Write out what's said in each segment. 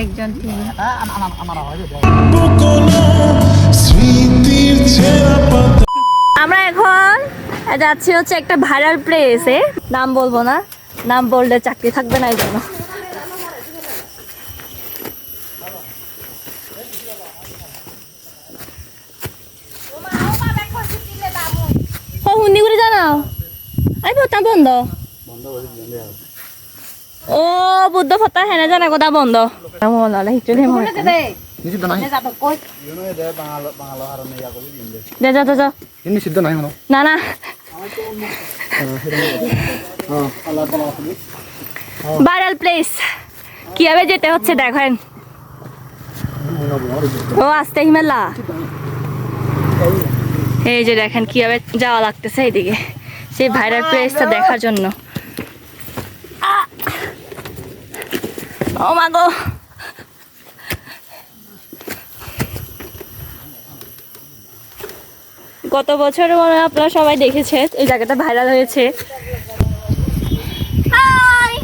একজন পাতা আমরা এখন যাচ্ছি হচ্ছে একটা ভাইরাল প্লেসে নাম বলব না। নাম বললে চাকরি থাকবে না এই জন্য। বন্ধ? ও বুদ্ধ ফটা হেনে জানা কথা বন্ধ। মন মন মানে না না। ভাইরাল প্লেস কীভাবে যেতে হচ্ছে দেখেন। ও আসতে হিমেলা এই যে দেখেন কীভাবে যাওয়া লাগতেছে এইদিকে। সেই ভাইরাল প্লেসটা দেখার জন্য! ও গত বছর মনে হয় আপনারা সবাই দেখেছে এই জায়গাটা ভাইরাল হয়েছে। হাই!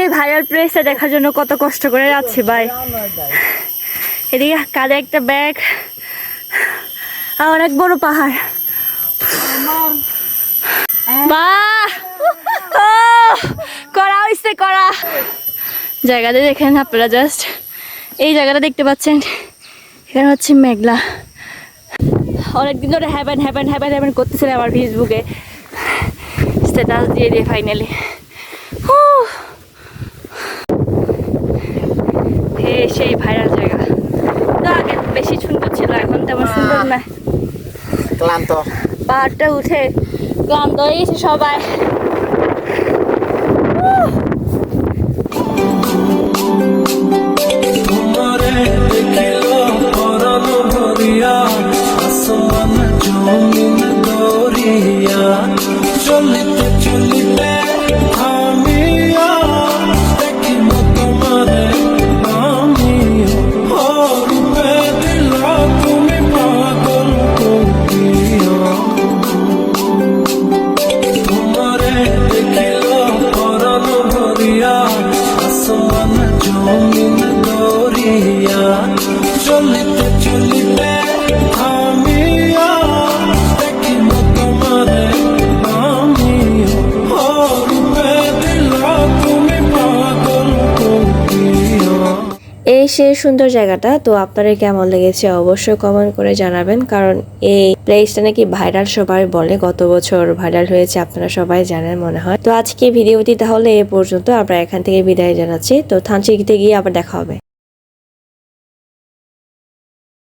সেই ভাইরাল প্লেসটা দেখার জন্য কত কষ্ট করে যাচ্ছি ভাই। এদিকে কাঁধে একটা ব্যাগ আর অনেক বড় পাহাড়। ও, করা হইছে করা। জায়গাটা দেখেন আপনারা জাস্ট এই জায়গাটা দেখতে পাচ্ছেন। এখানে হচ্ছে মেঘলা। অনেকদিন ধরে হ্যাভেন হ্যাভেন হ্যাভেন হ্যাভেন করতেছিলাম আমার ফেসবুকে স্ট্যাটাস দিয়ে দিয়ে ফাইনালি সেই ভাইরাল জায়গা তো আগে বেশি সুন্দর ছিল এখন না ক্লান্ত। পাহাড়টা উঠে ক্লান্ত হয়েছে সবাই। আসমান জমিন দরিয়া চলিতে চলিতে চলিতে এই সেই সুন্দর জায়গাটা, তো আপনারা কেমন লেগেছে অবশ্যই কমেন্ট করে জানাবেন, কারণ এই প্লেসটা নাকি ভাইরাল সবাই বলে, গত বছর ভাইরাল হয়েছে, আপনারা সবাই জানেন মনে হয়। তো আজকে ভিডিওটি তাহলে এ পর্যন্ত, আমরা এখান থেকে বিদায় জানাচ্ছি, তো থানচিকিতে গিয়ে আবার দেখা হবে।